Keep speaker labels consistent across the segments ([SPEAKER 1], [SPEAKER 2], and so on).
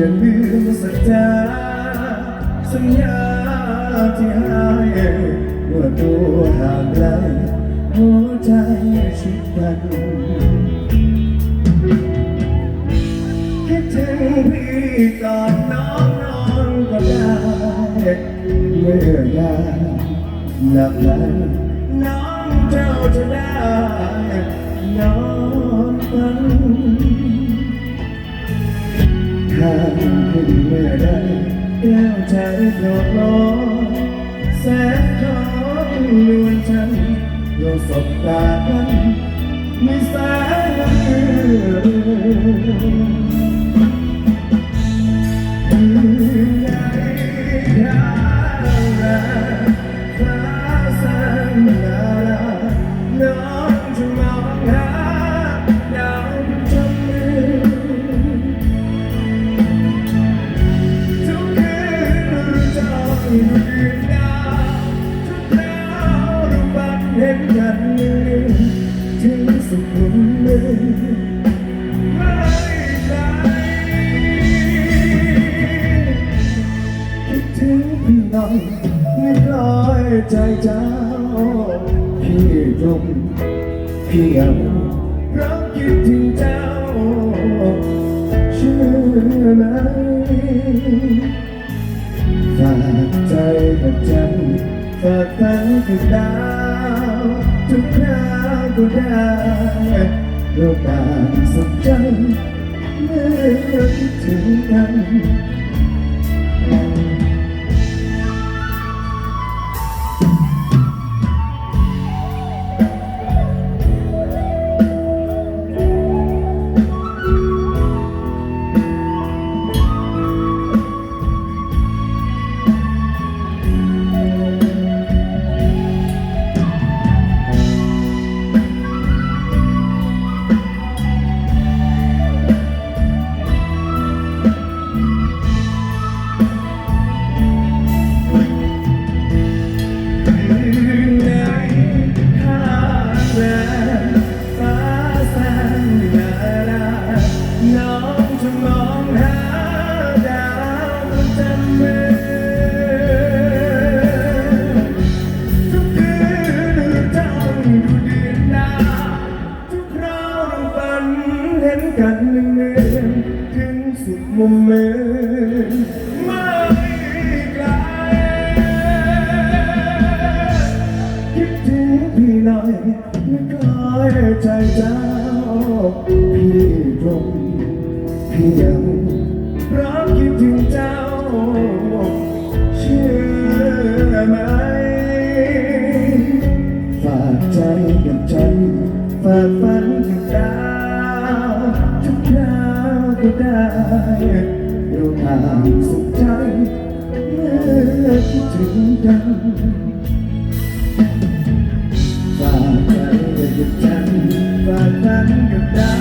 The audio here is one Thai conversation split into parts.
[SPEAKER 1] อย่าลืมสัญจาสัญญาที่ให้เมื่อตัวห่างไกลหัวใจชิดกันคิดถึงพี่ตอนนอนนอนก็ได้เมื่อยาหลับไหลน้องเจ้าจะได้นอนฝัน อใดแก้วใจโปรดร้อนแสงทองนวลฉันเราสบตากันไม่แสงเรือ คิดถึงพี่น่อยไม่ปล่อยใจเจ้า พี่ตรงพี่เอาเพราะคิดถึงเจ้าเชื่อไหมฝากใจกับฉันฝากฝันกับดาวทุกคราก็ได้ โลกาสนใจเมื่อคิดถึงกันใน เห็นกันเนือนถึงสุดมุมเมืองไม่ไกลคิดถึงพี่หน่อยไม่คอยใจเจ้า พี่ตรงพี่ยังราะคิดถึงเจ้า เชื่อไหมฝากใจกับฉันฝากฝันกับดาว ก็ได้เราต่างสุขใจเมื่อคิดถึงกันฝากใจกับฉันฝากฝันกับดา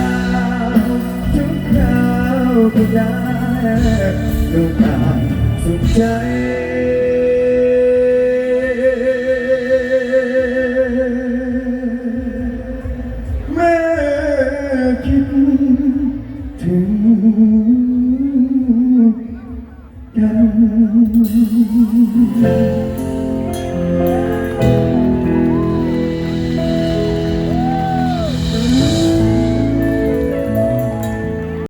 [SPEAKER 1] วทุกคราวก็ได้ลูกตางสุขใจ 你